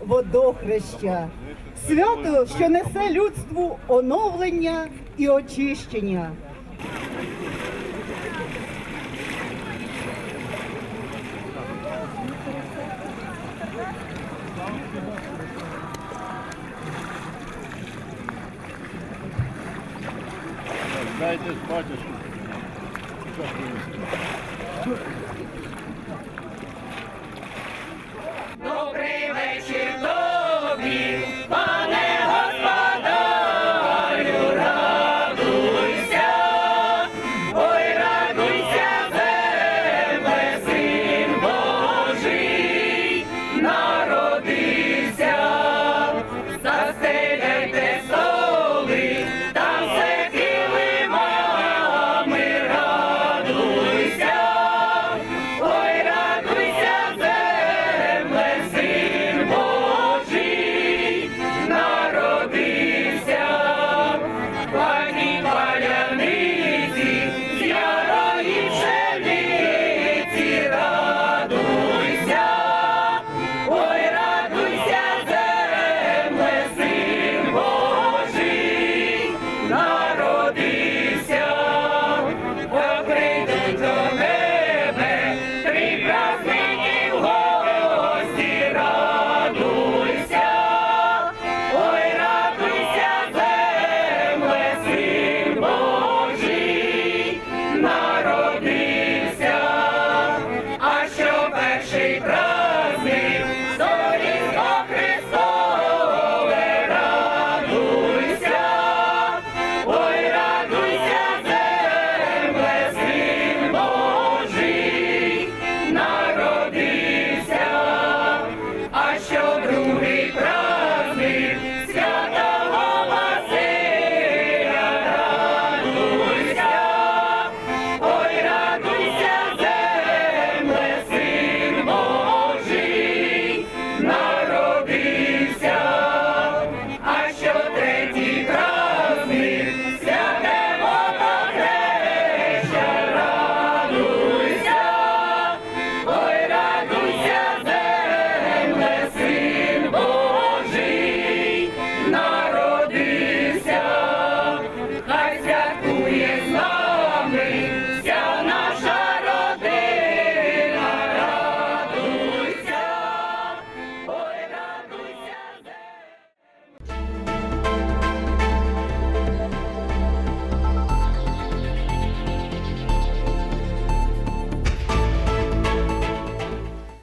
водохреща, свято, що несе людству оновлення і очищення. Дайте батюшку. Shape.